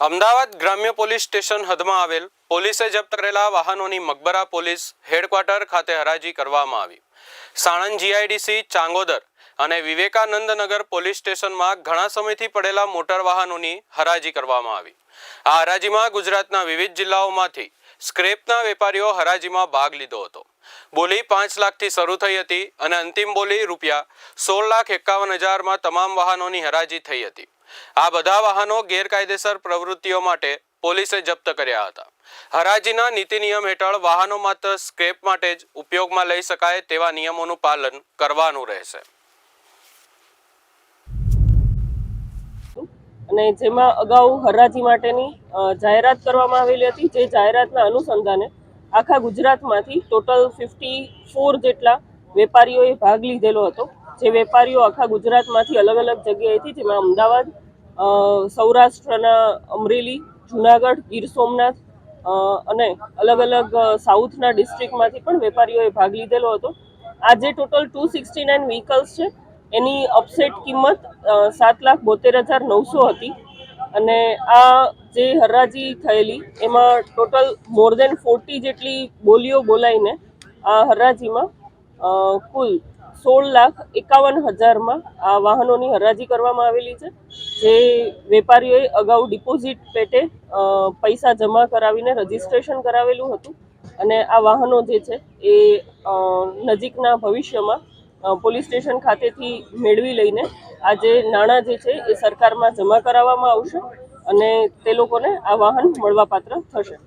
અમદાવાદ ગ્રામ્ય police station હદમાં આવેલ પોલીસે જપ્ત કરેલા વાહનોની મકબરા પોલીસ હેડક્વાર્ટર ખાતે હરાજી કરવામાં આવી. સાણંદ જીઆઈડીસી ચાંગોદર અને વિવેકાનંદનગર પોલીસ સ્ટેશનમાં ઘણા સમયથી પડેલા મોટર વાહનોની હરાજી કરવામાં આવી. આ હરાજીમાં ગુજરાતના વિવિધ જિલ્લાઓમાંથી સ્ક્રેપના વેપારીઓ હરાજીમાં ભાગ લીધો હતો. બોલી પાંચ લાખથી શરૂ થઈ હતી અને અંતિમ બોલી રૂપિયા સોળ લાખ એકાવન હજારમાં તમામ વાહનોની હરાજી થઈ હતી. આ બધા વાહનો ગેરકાયદેસર પ્રવૃત્તિઓ માટે પોલીસે જપ્ત કર્યા હતા. હરાજીના નીતિ નિયમ હેઠળ વાહનો માત્ર સ્ક્રેપ માટે જ ઉપયોગમાં લઈ શકાય તેવા નિયમોનું પાલન કરવાનું રહેશે. અને જેમાં અગાઉ હરાજી માટેની જાહેરાત કરવામાં આવેલી હતી, જે જાહેરાતના અનુસંધાને આખા ગુજરાતમાંથી ટોટલ ફિફ્ટી ફોર જેટલા વેપારીઓએ ભાગ લીધેલો હતો. જે વેપારીઓ આખા ગુજરાતમાંથી અલગ અલગ જગ્યાએથી જેમાં અમદાવાદ સૌરાષ્ટ્રના અમરેલી, જુનાગઢ, ગીર સોમનાથ અને અલગ અલગ સાઉથના ડિસ્ટ્રિક્ટમાંથી પણ વેપારીઓએ ભાગ લીધેલો હતો. આજે total two sixty nine vehicles છે. એની અપસેટ કિંમત સાત લાખ બોતેર હજાર નવસો હતી. અને આ જે હરાજી થયેલી, એમાં ટોટલ મોર દેન ફોર્ટી જેટલી બોલીઓ બોલાઈને આ હરાજીમાં કુલ સોળ લાખ એકાવન હજારમાં આ વાહનોની હરાજી કરવામાં આવેલી છે, જે વેપારીઓએ અગાઉ ડિપોઝિટ પેટે પૈસા જમા કરાવીને રજીસ્ટ્રેશન કરાવેલું હતું. અને આ વાહનો જે છે એ નજીકના ભવિષ્યમાં પોલીસ સ્ટેશન ખાતેથી મેળવી લઈને આ જે નાણાં જે છે એ સરકારમાં જમા કરાવવામાં આવશે અને તે લોકોને આ વાહન મળવાપાત્ર થશે.